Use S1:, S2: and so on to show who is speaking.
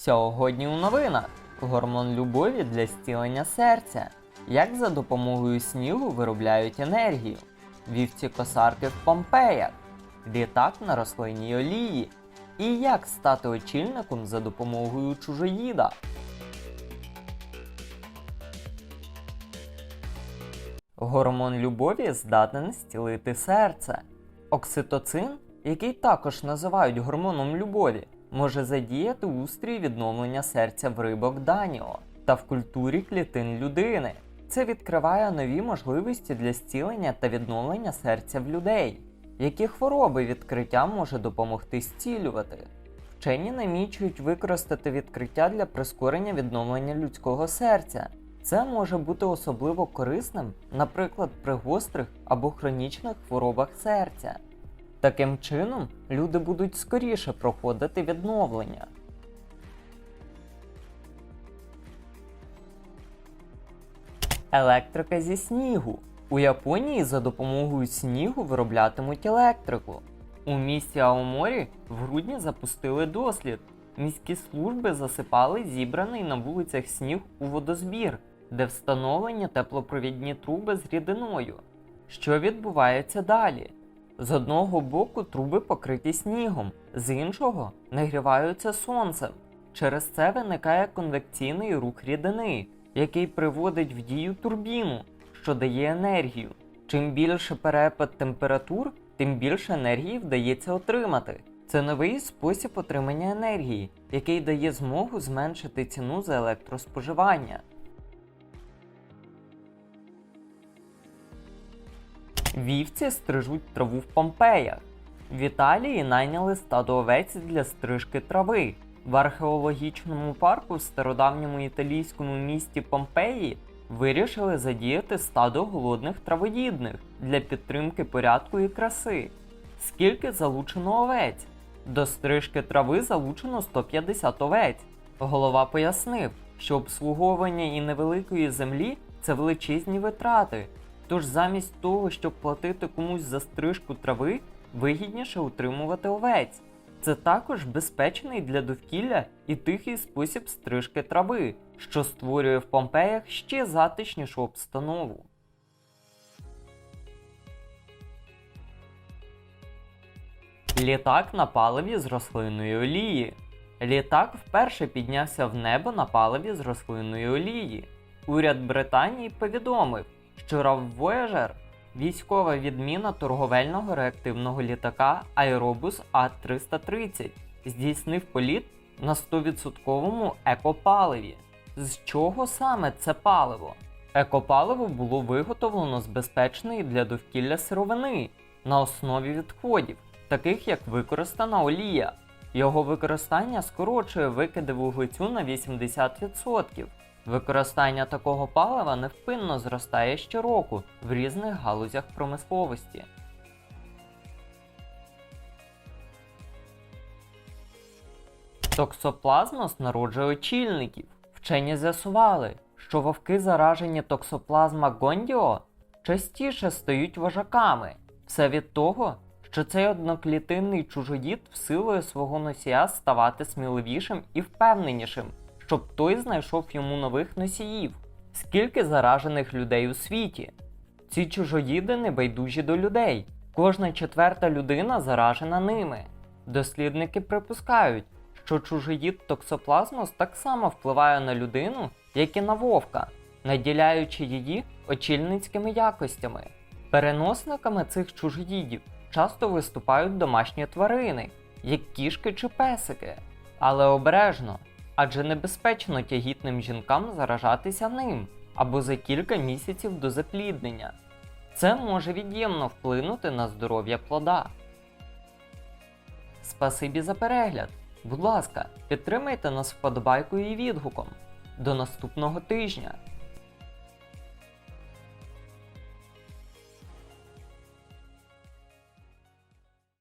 S1: Сьогодні у новинах гормон любові для зцілення серця. Як за допомогою снігу виробляють енергію, вівці косарки в Помпеях, літак на рослинній олії, і як стати очільником за допомогою чужоїда. Гормон любові здатен зцілити серце. Окситоцин, який також називають гормоном любові, може задіяти устрій відновлення серця в рибок Даніо та в культурі клітин людини. Це відкриває нові можливості для зцілення та відновлення серця в людей. Які хвороби відкриття може допомогти зцілювати? Вчені намічують використати відкриття для прискорення відновлення людського серця. Це може бути особливо корисним, наприклад, при гострих або хронічних хворобах серця. Таким чином, люди будуть скоріше проходити відновлення. Електрика зі снігу. У Японії за допомогою снігу вироблятимуть електрику. У місті Аоморі в грудні запустили дослід. Міські служби засипали зібраний на вулицях сніг у водозбір, де встановлені теплопровідні труби з рідиною. Що відбувається далі? З одного боку труби покриті снігом, з іншого нагріваються сонцем. Через це виникає конвекційний рух рідини, який приводить в дію турбіну, що дає енергію. Чим більше перепад температур, тим більше енергії вдається отримати. Це новий спосіб отримання енергії, який дає змогу зменшити ціну за електроспоживання. Вівці стрижуть траву в Помпеях. В Італії найняли стадо овець для стрижки трави. В археологічному парку в стародавньому італійському місті Помпеї вирішили задіяти стадо голодних травоїдних для підтримки порядку і краси. Скільки залучено овець? До стрижки трави залучено 150 овець. Голова пояснив, що обслуговування і невеликої землі це величезні витрати. Тож замість того, щоб платити комусь за стрижку трави, вигідніше утримувати овець. Це також безпечний для довкілля і тихий спосіб стрижки трави, що створює в Помпеях ще затишнішу обстанову. Літак на паливі з рослинної олії. Літак вперше піднявся в небо на паливі з рослинної олії. Уряд Британії повідомив, що RAV Voyager – військова відміна торговельного реактивного літака Aerobus A330 здійснив політ на 100% екопаливі. З чого саме це паливо? Екопаливо було виготовлено з безпечної для довкілля сировини на основі відходів, таких як використана олія. Його використання скорочує викиди вуглецю на 80%. Використання такого палива невпинно зростає щороку в різних галузях промисловості. Токсоплазмос народжує очільників. Вчені з'ясували, що вовки, заражені токсоплазма гондіо, частіше стають вожаками. Все від того, що цей одноклітинний чужоїд всилує свого носія ставати сміливішим і впевненішим, щоб той знайшов йому нових носіїв. Скільки заражених людей у світі? Ці чужоїди не байдужі до людей. Кожна четверта людина заражена ними. Дослідники припускають, що чужоїд токсоплазмос так само впливає на людину, як і на вовка, наділяючи її очільницькими якостями. Переносниками цих чужоїдів часто виступають домашні тварини, як кішки чи песики. Але обережно, адже небезпечно тягітним жінкам заражатися ним або за кілька місяців до запліднення. Це може від'ємно вплинути на здоров'я плода. Спасибі за перегляд. Будь ласка, підтримайте нас вподобайкою і відгуком. До наступного тижня!